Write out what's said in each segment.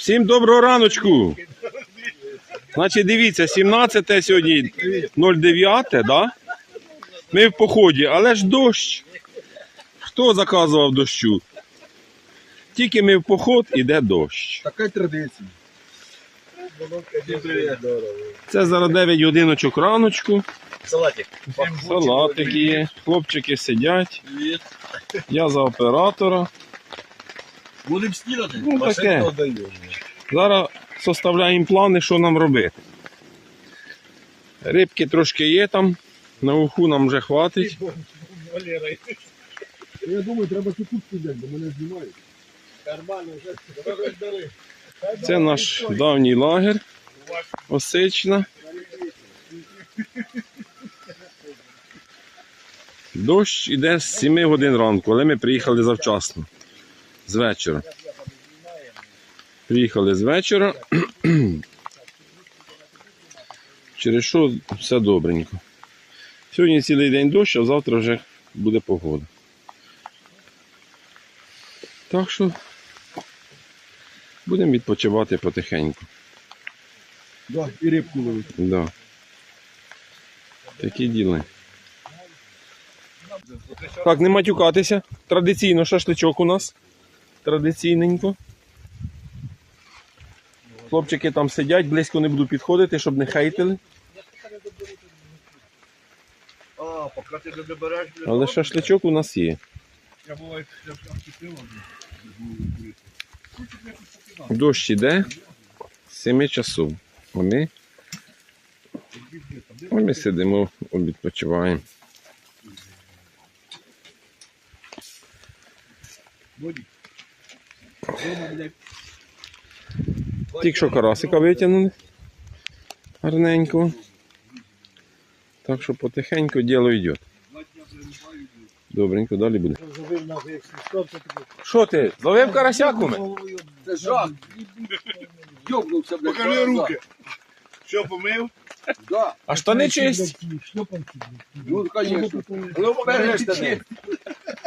Всім доброго раночку. Значить, дивіться, 17 сьогодні 09, да? Ми в поході, але ж дощ. Хто заказував дощу? Тільки ми в поход, іде дощ. Така традиція. Це зараз 9 годиночок раночку. Салатик. Салатики є, хлопчики сидять. Я за оператора. Будемо снідати? Ну, таке. Зараз составляємо плани, що нам робити. Рибки трошки є там, на уху нам вже хватить. Я думаю, треба тут сидіти, бо мене знімають. Нормально, вже Це наш давній лагер. Осична. Дощ іде з 7 годин ранку, але ми приїхали завчасно. З вечора. Приїхали з вечора. Через що все добренько. Сьогодні цілий день дощ, а завтра вже буде погода. Так що будемо відпочивати потихеньку. Да, і рибку ловить. Да. Такі діли. Так, не матюкатися. Традиційно шашличок у нас. Традиційненько. Хлопчики там сидять, близько не буду підходити, щоб не хейтили. Але шашличок у нас є. Дощ іде з 7 часов. А ми, а ми сидимо, відпочиваємо. Тільки що карасика витягнули. Гарненько. Так що потихеньку діло йде. Добренько, далі буде. Що ти? Зловив карася куме? Це жах. Йобнувся, блядь. Покажи руки. Що помив? Да. А штани чисть? Ну, конечно. Ну, покажи штани.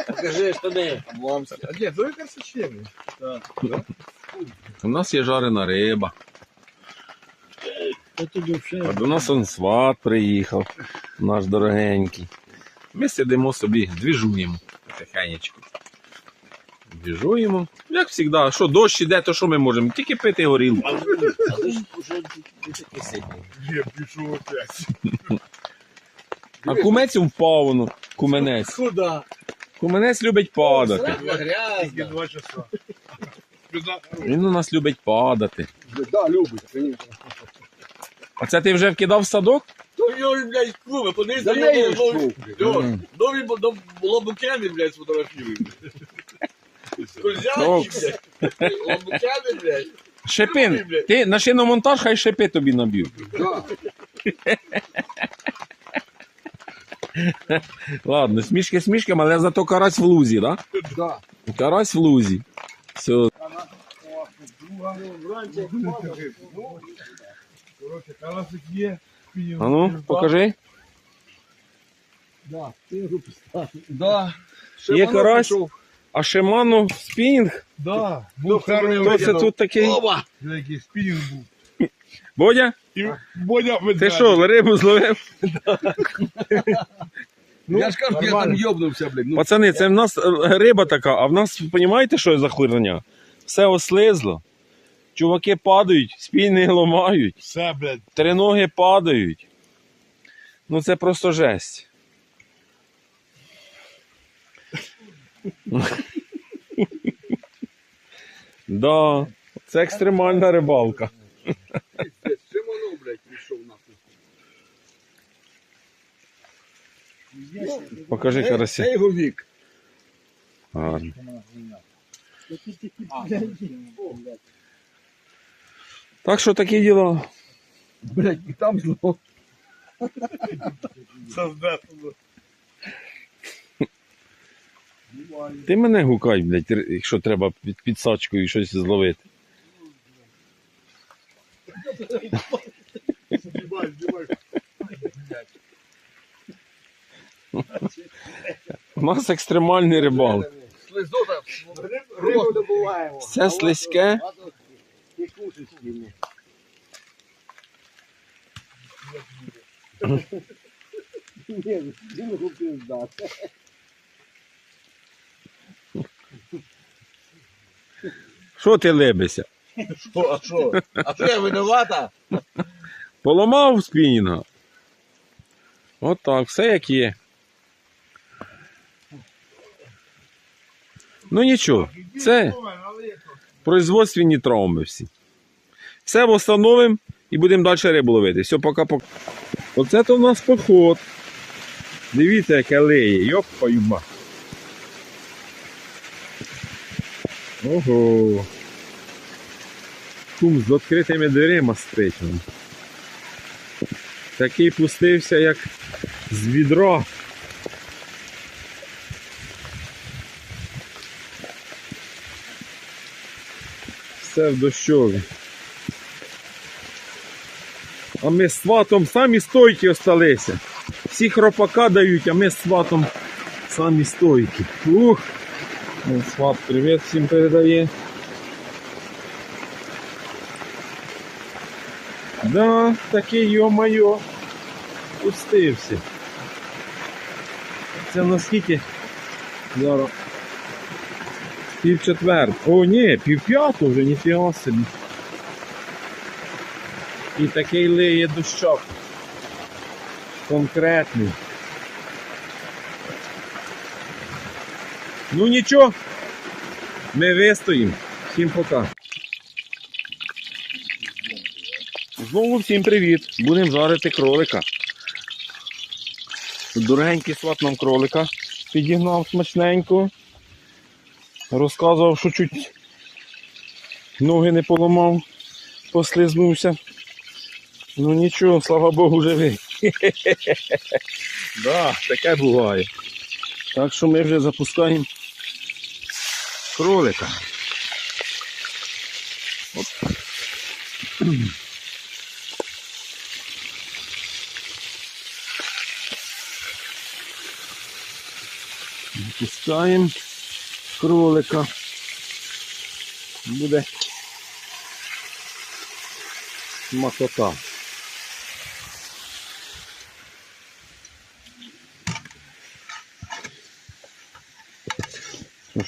Покажи штани. А то якраз ще. У нас є жарена риба. А до нас он сват приїхав, наш дорогенький. Ми сидимо собі, двіжуємо потихенечку. Двіжуємо. Як завжди, що дощ іде, то що ми можемо? Тільки пити горілку. А. Є, пішов опять. А кумець впав воно. Куменець. Куда? Куменець любить падати. Срака Він у нас любить падати. Да, любить, конечно. А це ти вже вкидав в садок? То його, блядь, клуби, подивись, за нею нього ж нові, нові лобукени, блядь, сфотографірують. Козяки, блядь, лобукени, блядь. Шипин. Ти на шиномонтаж, хай шипи тобі наб'ють. Да. Ладно, смішки смішками, але зато карась в лузі, да? Да. Карась в лузі. Все. Короче, карасик є. А ну, покажи. Да. Ти. Да. Є карась, а Шиману спінінг. Да, був гарний Хто це тут такий? Оба. Який спінінг був. Бодя? І Бодя Ти що, рибу зловив? Я ж кажу, я там йобнувся, блядь. Ну, Пацани, це в нас риба така, а в нас, розумієте, що за хурня? Все ослизло. Чуваки падають, спільни ламають, Все, блядь. триноги падають. Ну це просто жесть. Да, це екстремальна рибалка. Шимоно, блядь, пішов нахуй. Покажи Це його вік. Гарно. Так що такі діла. Блядь, і там зло. Создатель. Ти мене гукай, блядь, якщо треба під підсачкою щось зловити. У нас екстремальний рибалка. Слизота. Рибу добуваємо. Все слизьке. Ні, він купив здати. Що ти лебися? Що, а що? А що я винувата? Поламав спінінга? От так, все як є. Ну нічого, це производственні травми всі. Все встановимо і будемо далі рибу ловити. Все, пока-пока. Оце то в нас поход. Дивіться, яке леє, йопаю ма. Ого. Кум з відкритими дверима стрить. Такий пустився, як з відра. Все в дощові. А ми з сватом самі стойкі осталися. Всі хропака дають, а ми з сватом самі стойкі. Ух! Ну, Сват привіт всім передає. Да, такий йо-майо. Пустився. Це наскільки? Зараз. Пів четвер. О, ні, пів п'ятого вже, ніфіга собі. І такий лиє дощок. Конкретний. Ну нічого. Ми вистоїмо. Всім пока. Знову всім привіт. Будемо жарити кролика. Дорогенький сват нам кролика підігнав смачненько. Розказував, що чуть ноги не поламав, послизнувся. Ну нічого, слава Богу, живий. Да, таке буває. Так що ми вже запускаємо кролика. Оп. Запускаємо кролика. Буде смакота.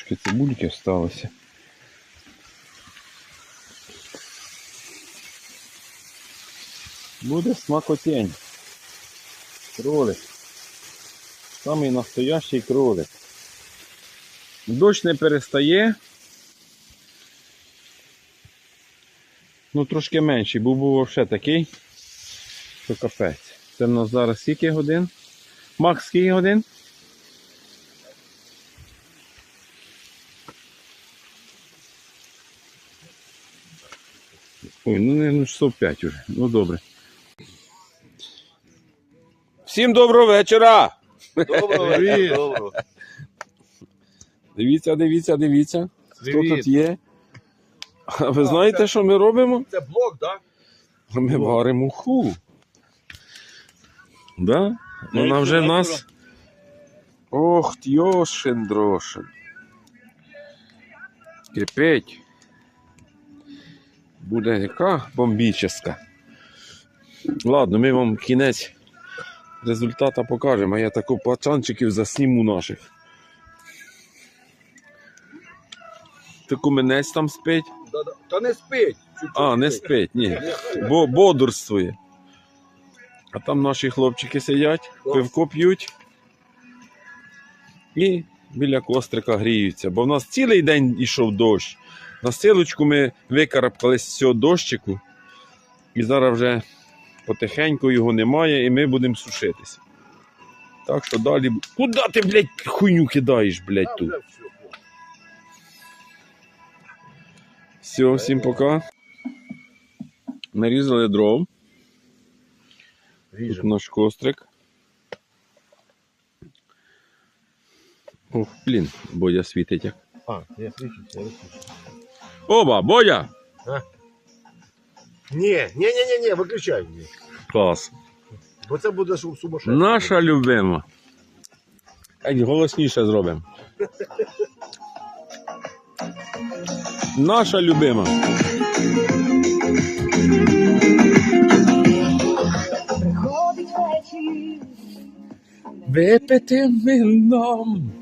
Трошки цибульки осталося. Буде смакотень. Кролик. Самий настоящий кролик. Дощ не перестає. Ну, трошки менший, бо був ще такий, що капець. Це в нас зараз скільки годин? Макс, скільки годин? Ой, ну не ну, часов 5 уже. Ну добре. Всім доброго вечора! Доброго, Привіт. доброго. Дивіться, дивіться, дивіться. Хто Привіт. тут є? А ви знаєте, що ми робимо? Це блок, так? Ми варимо уху. Да? Вона вже нас. Ох, йошин дрошин. Кипить. Буде яка бомбіческа. Ладно, ми вам кінець результата покажемо, а я таку пацанчиків засніму наших. Таку менець там спить. Та не спить. Чуть-чуть А, не спить, ні. Бо бодрствує. А там наші хлопчики сидять, пивко п'ють і біля кострика гріються. Бо в нас цілий день йшов дощ. На силочку ми викарабкались з цього дощику. І зараз вже потихеньку його немає, і ми будемо сушитися. Так що далі. Куди ти, блядь, хуйню кидаєш, блядь, тут? Все, всім пока. Нарізали дров. Тут наш кострик. Ох, блін, Бодя світить як. А, я свічуся, я виключу. Оба, Бодя! Ні, ні, ні, ні, ні, виключай. Ні. Клас. Бо це буде сум- сумасшедше. Наша любима. Так голосніше зробимо. Наша любима. Приходить вечір. випити вином.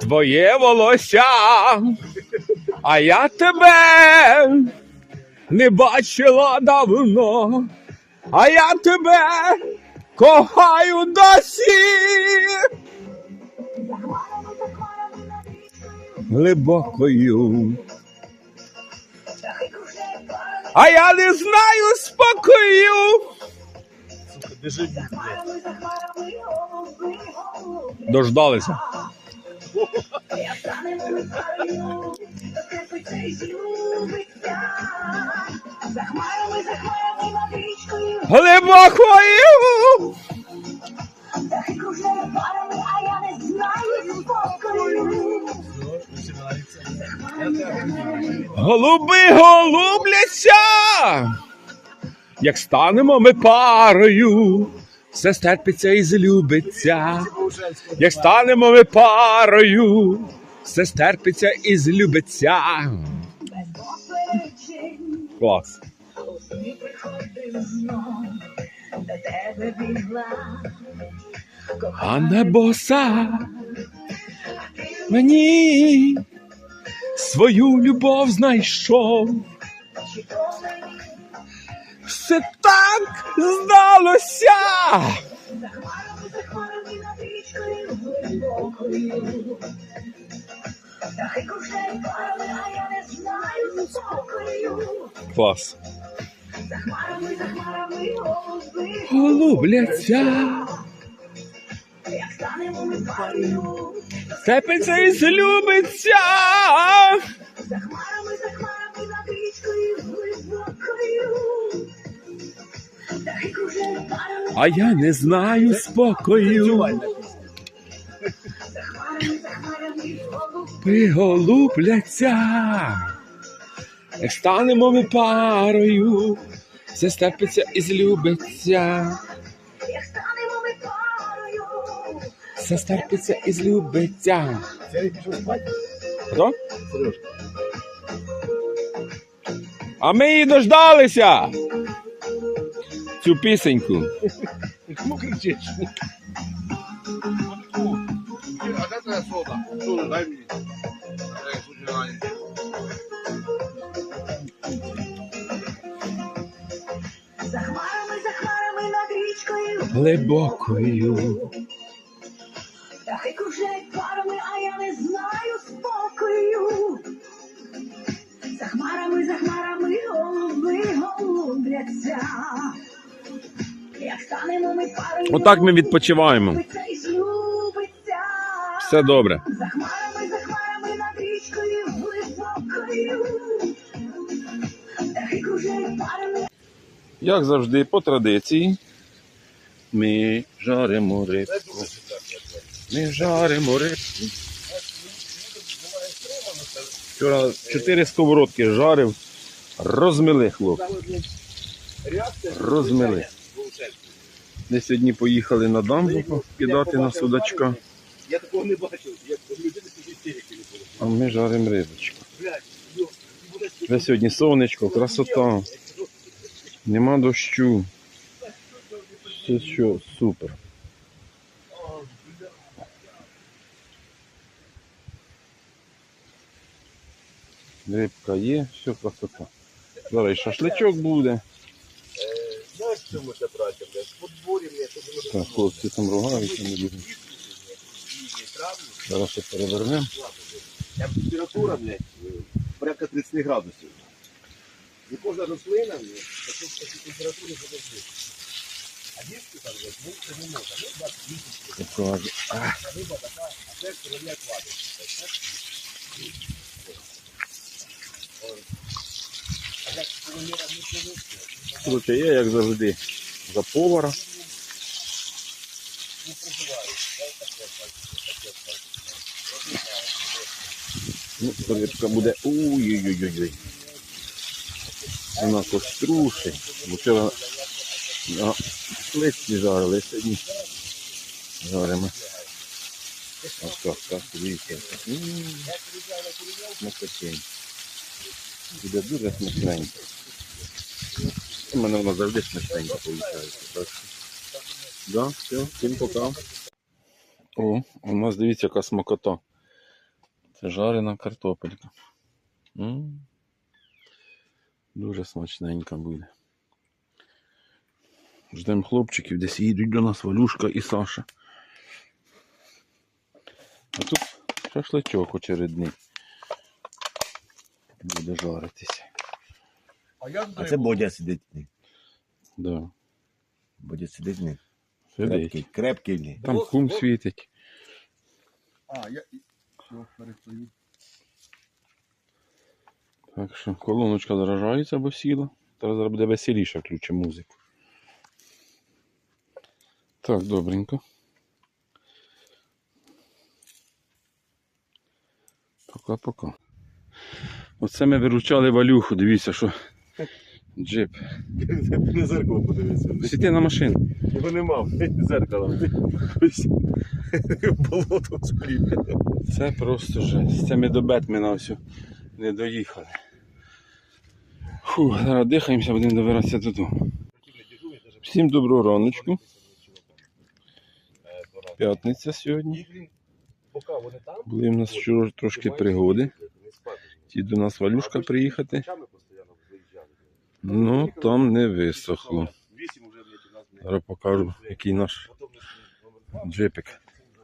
Твоє волосся, а я тебе не бачила давно, а я тебе кохаю досі. Глибокою. А я не знаю спокою. Дождалися. За хмарами, за хмарами над річкою, Глибокою. а я не знаю спокою. Голуби голубляться. Як станемо ми парою, все стерпиться і злюбиться. Як станемо ми парою, все стерпиться і злюбиться. Клас. А не боса мені свою любов знайшов. Все так здалося. за за. Клас. За за Голубляться. Степиться і злюбиться. за хмарами, за хмарами над річкою глибокою. А я не знаю спокою. Приголубляться. Станемо ми парою, все стерпиться і злюбиться. Все стерпиться і злюбиться. Хто? А ми її дождалися. Цю пісеньку. Ти Чому кричиш? А де твоя сода? Соду дай мені. За хмарами, за хмарами над річкою. Глибокою. Птахи кружляють парами, а я не знаю спокою. За хмарами, за хмарами голуби голубляться. Отак ми відпочиваємо. Все добре. За хмарами, за хмарами над річкою парами, Як завжди, по традиції, ми жаримо рибку. Ми жаримо рибку. Вчора чотири сковородки жарив, розмили хлопці. Розмили. Ми сьогодні поїхали на дамбу кидати на судачка, Я такого не бачив. Я людини такі істерики не було. а ми жаримо рибочку. Вже сьогодні сонечко, красота. Нема дощу. Все що, супер. Рибка є, все красота. Зараз і шашличок буде. Знаєш, в чому це праця, блядь? В подборі, блядь, щоб воно Так, хлопці там ругаються, не будемо. Зараз ще перевернемо. Температура, блядь, е, порядка 30 градусів. І кожна рослина, блядь, таку температуру подожди. А дітки там, блядь, ну це не можна. Ну, 28 Покажу. риба така, а це кров'як вадить. Короче, я як завжди за повара. Ну, рибка буде. Ой-ой-ой-ой. Вона кострушить. Бо Вчора на плитці жарили, сьогодні жаримо. Ось так, так, дивіться. Смакотень. Буде дуже смачненько. У мене воно завжди смачненько виходить. Так Да, все, всім пока. О, у нас дивіться, яка смакота. Це жарена картопелька. м Дуже смачненька буде. Ждемо хлопчиків, десь їдуть до нас Валюшка і Саша. А тут шашличок очередний. Буде жаритися. А я А це Бодя сидить. Да. Бодя сидить. ні. Сидить. Крепкий, крепкий. ні. Там кум світить. А, я... Все, перестаю. Так що колоночка заражається, бо сіла. Зараз зараз буде веселіше включимо музику. Так, добренько. Пока-пока. Оце ми виручали валюху, дивіться, що джип. На зеркало подивився. Сіти на машину. Його нема, зеркало. Болото сплів. Це просто жесть. Це ми до Бетмена всю не доїхали. Фу, зараз дихаємося, будемо добиратися додому. Всім доброго раночку. П'ятниця сьогодні. Були в нас вчора трошки пригоди. Ті до нас валюшка приїхати. Ну там не висохло. Зараз покажу, який наш джипик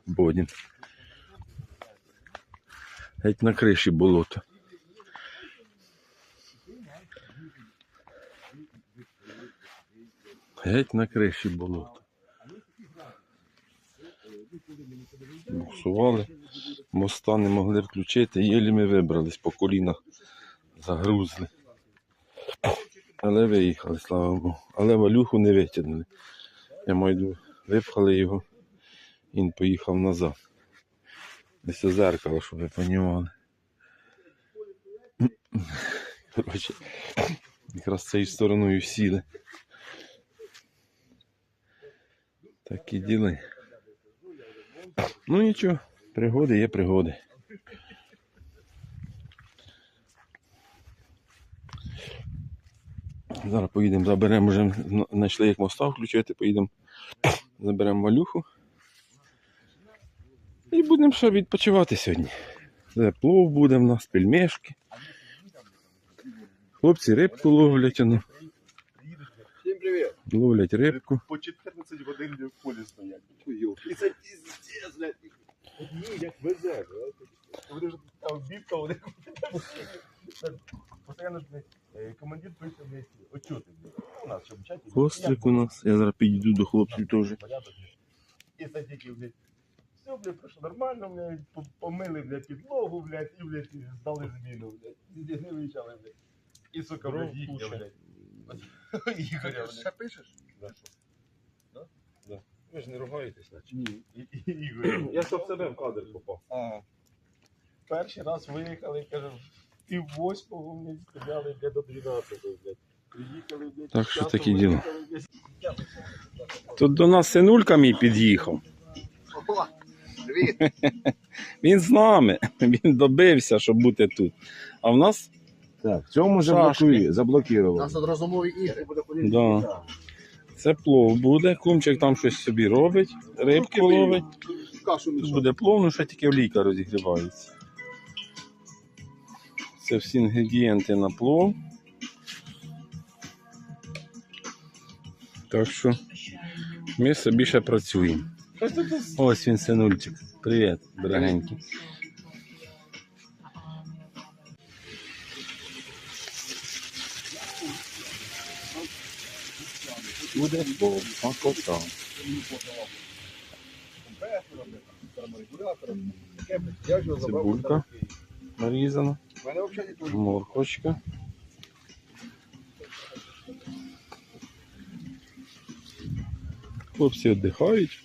Бодін. Геть на криші болото. Геть на криші болото. Буксували, моста не могли включити, єлі ми вибрались по колінах, загрузли. Але виїхали, слава Богу. Але валюху не витягнули. Я маю випхали його, він поїхав назад. Десь зеркало, щоб ви розуміли. Коротше, якраз цією стороною сіли. Такі діли. Ну нічого, пригоди є пригоди. Зараз поїдемо, заберемо вже, знайшли як моста включити, поїдемо, заберемо малюху. І будемо ще відпочивати сьогодні. Це плов буде в нас, пельмешки. Хлопці рибку ловлять, ну, Всім привіт. ловлять рибку. По 14 годин в полі стоять. І це піздець, блядь. Одні як везе, блядь. Вони ж там бівка, вони Постоянно ж, блядь, е, командир пише, блядь, отчоти, блядь. У нас що в чаті. Кострик у нас. Я зараз підійду до хлопців теж. І статики, блядь. Все, блядь, пройшло нормально, блядь, помили, блядь, підлогу, блядь, і, блядь, здали зміну, блядь. Везде не виїжджали, блядь. І, сука, блядь, їхня, блядь. Ігоря, блядь. Ще пишеш? Ви ж не ругаєтесь, наче. Ні, і- і- Ігоря. Я сам себе в кадр попав. А, Перший раз виїхали, каже, пів восьмого, блядь, стріляли, блядь, до 12, блядь. Так що такі діла. Тут до нас синулька мій під'їхав. Він з нами. Він добився, щоб бути тут. А в нас Так, в цьому Шашки. заблокували. У нас тут розумові ігри. Да. це плов буде. Кумчик там щось собі робить, рибку ловить. Тут буде плов, ну ще тільки олійка розігрівається. Це всі інгредієнти на плов. Так що ми собі ще працюємо. Ось він синульчик. Привіт, дорогенький. Буде плов, смакота. Я ж його забрав. Цибулька нарізана, У мене взагалі не моркочка. Хлопці віддихають.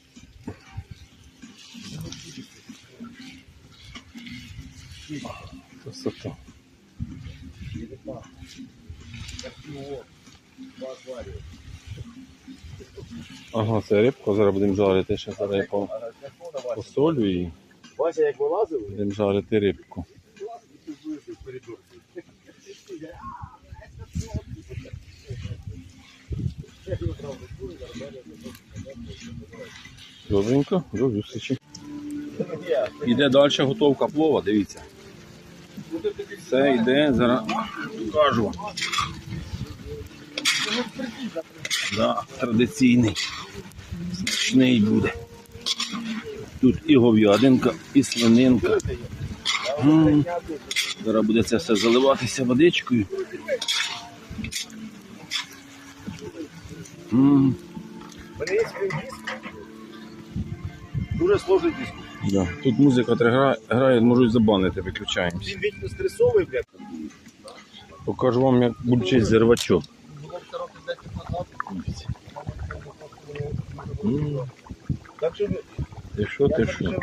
Красота. Ага, це рибка, зараз будемо жарити, ще зараз я по- посолю і як будемо жарити рибку. Добренько, до зустрічі. Іде далі готовка плова, дивіться. Все йде, зараз покажу. Да, традиційний. Смачний буде. Тут і говядинка, і свининка. М. Зараз буде це все заливатися водичкою. М. Диск. Дуже сложний диск. Да. Тут музика грає, грає, можуть забанити, виключаємося. Він вічно стресовий, блядь. Покажу вам, як бульчить зірвачок. М, Так що, Ти що, ти що? я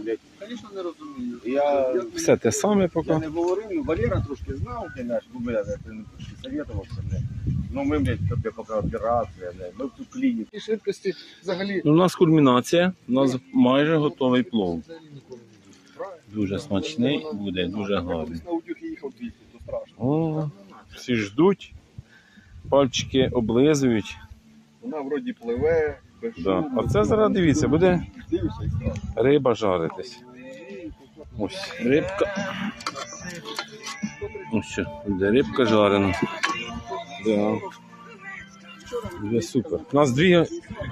блядь. Звісно, не розумію. Я, Все те саме я не говорив, ну, Валера трошки знав, ти наш, ну, блядь, ти не советувався, блядь. Ну, ми, блядь, тобі поки операція, блядь, ми в ту клініку. І швидкості взагалі Ну, у нас кульмінація, у нас майже готовий плов. Дуже смачний буде, дуже гарний. На утюг їхав 200, то страшно. О, всі ждуть, пальчики облизують. Вона вроді пливе, без Да. А це зараз дивіться, буде риба жаритись. Ось рибка. Ось що, буде рибка жарена. Да. Буде супер. У нас дві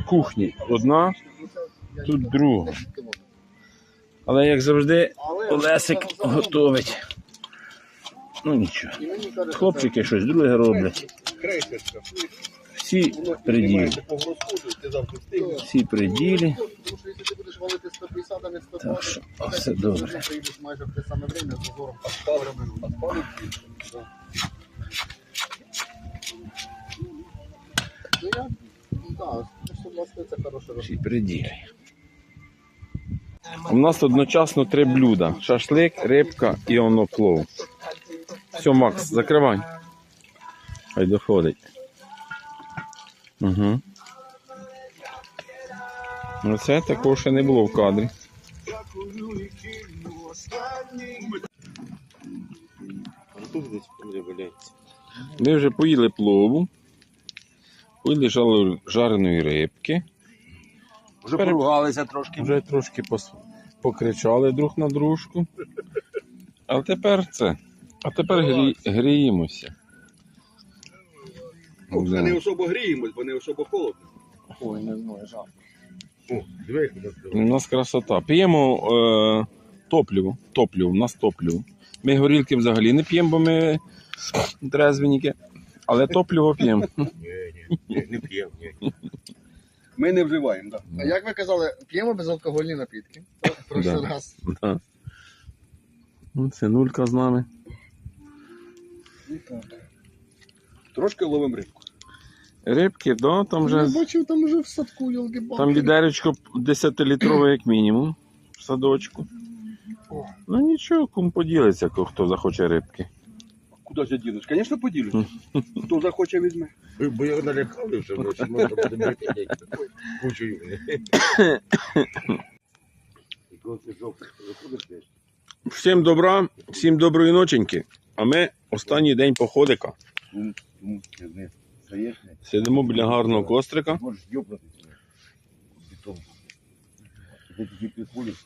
кухні. Одна, тут друга. Але як завжди, Олесик готовить. Ну нічого. Хлопчики щось друге роблять. Всі при ділі. По розходу, ти завжди встигнеш. Всі при ділі. Тому що якщо ти будеш валити 150, а не 120, Так що все добре. У нас одночасно три блюда: шашлик, рибка і воно плов. Все, Макс, закривай. Хай доходить. Угу. Оце такого ще не було в кадрі. Ми вже поїли плову, жало- жареної рибки, Вже Пере- поругалися трошки. вже трошки пос- покричали друг на дружку. А тепер це. А тепер грі... гріємося. Ми Да. не особо гріємось, бо не особо холодно. Ой, не знаю, жалко. О, диви, У нас красота. П'ємо е, топливо. Топливо, у нас топливо. Ми горілки взагалі не п'ємо, бо ми трезвенники. Але топливо п'ємо. Ні, ні, не п'ємо, ні. Ми не вживаємо, так. А як ви казали, п'ємо безалкогольні напітки? В прошлий Да. раз. Да. Ну, Це нулька з нами. Трошки ловимо рибку. Рибки, да, там Я вже бачив, там вже в садку, йолки там відеречко 10-літрове, як мінімум, в садочку. Ну нічого, кум поділиться, ко- хто захоче рибки. Ж ділиш? Звісно, поділюсь. Хто захоче, візьме. Бо я налякав, що може можна буде кучу. І коли ти жовтий заходиш, блядь, Всім добра, всім доброї ноченьки. А ми останній день походика. ну, ну? Сидимо біля гарного кострика. В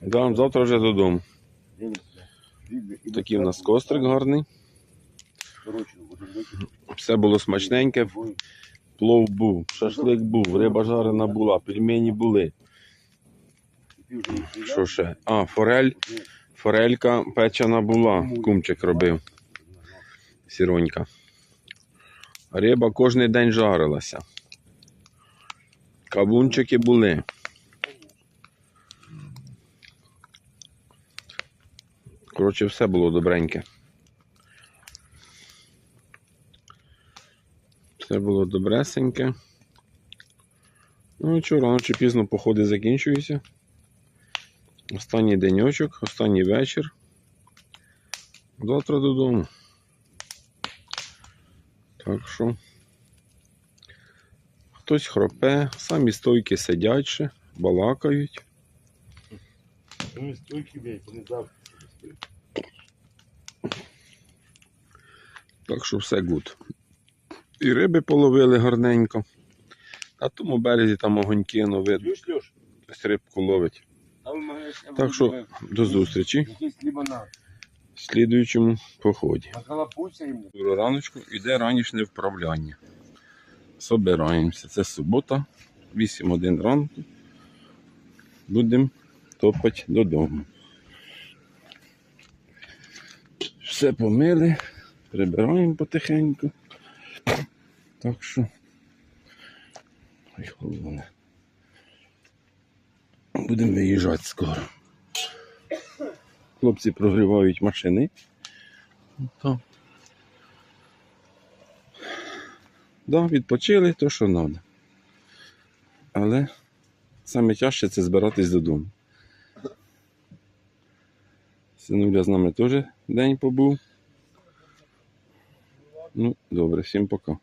Да, завтра вже додому. Такий у нас кострик гарний. Все було смачненьке. Плов був, шашлик був, риба жарена була, пельмені були. Що ще? А, форель. Форелька печена була, кумчик робив. Сіронька. Риба кожен день жарилася. Кавунчики були. Коротше, все було добреньке. Все було добресеньке. Ну і що, рано чи пізно походи закінчуються. Останній денечок, останній вечір. Завтра додому. Так що. Хтось хропе, самі стойки сидять ще, балакають. Ну, стойки, блядь, вони завжди. Так що все гуд. І риби половили гарненько. На тому березі там огоньки, ну видно, хтось рибку ловить. Так що до зустрічі в слідуючому поході. Доброго раночку, іде ранішнє вправляння. Собираємося. Це субота, 8-1 ранку. Будемо топати додому. Все помили, прибираємо потихеньку. Так що. Ой, холодне. Будемо виїжджати скоро. Хлопці прогрівають машини. Так. Да, відпочили то, що треба. Але саме тяжче це збиратись додому. Синуля з нами теж день побув. Ну, добре, всім пока.